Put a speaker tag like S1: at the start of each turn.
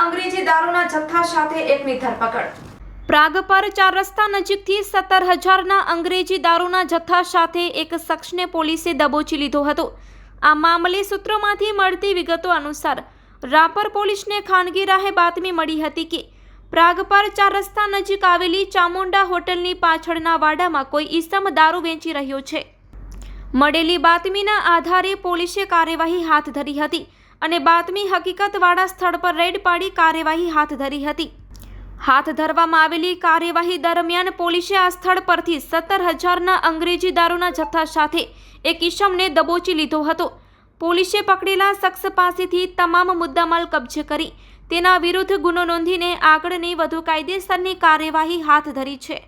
S1: અંગ્રેજી દારૂના જથ્થા
S2: સાથે ચાર રસ્તા નજીકથી સત્તર હજારના અંગ્રેજી દારૂના જથ્થા સાથે એક શખ્સને પોલીસે દબોચી લીધો હતો. આ મામલે સૂત્રોમાંથી મળતી વિગતો અનુસાર રાપર પોલીસને ખાનગી રાહે બાતમી મળી હતી કે પ્રાગપાર ચાર રસ્તા નજીક આવેલી ચામુંડા હોટલની પાછળના વાડામાં કોઈ ઈસમ દારૂ વેચી રહ્યો છે. મળેલી બાતમીના આધારે પોલીસે કાર્યવાહી હાથ ધરી હતી અને બાતમી હકીકતવાળા સ્થળ પર રેડ પાડી કાર્યવાહી હાથ ધરી હતી. હાથ ધરવામાં આવેલી કાર્યવાહી દરમિયાન પોલીસે આ સ્થળ પરથી સત્તર હજારના અંગ્રેજી દારૂના જથ્થા સાથે એક ઈસમને દબોચી લીધો હતો. પોલીસે પકડેલા શખ્સ પાસેથી તમામ મુદ્દામાલ કબજે કરી તેના વિરુદ્ધ ગુનો નોંધીને આગળની વધુ કાયદેસરની કાર્યવાહી હાથ ધરી છે.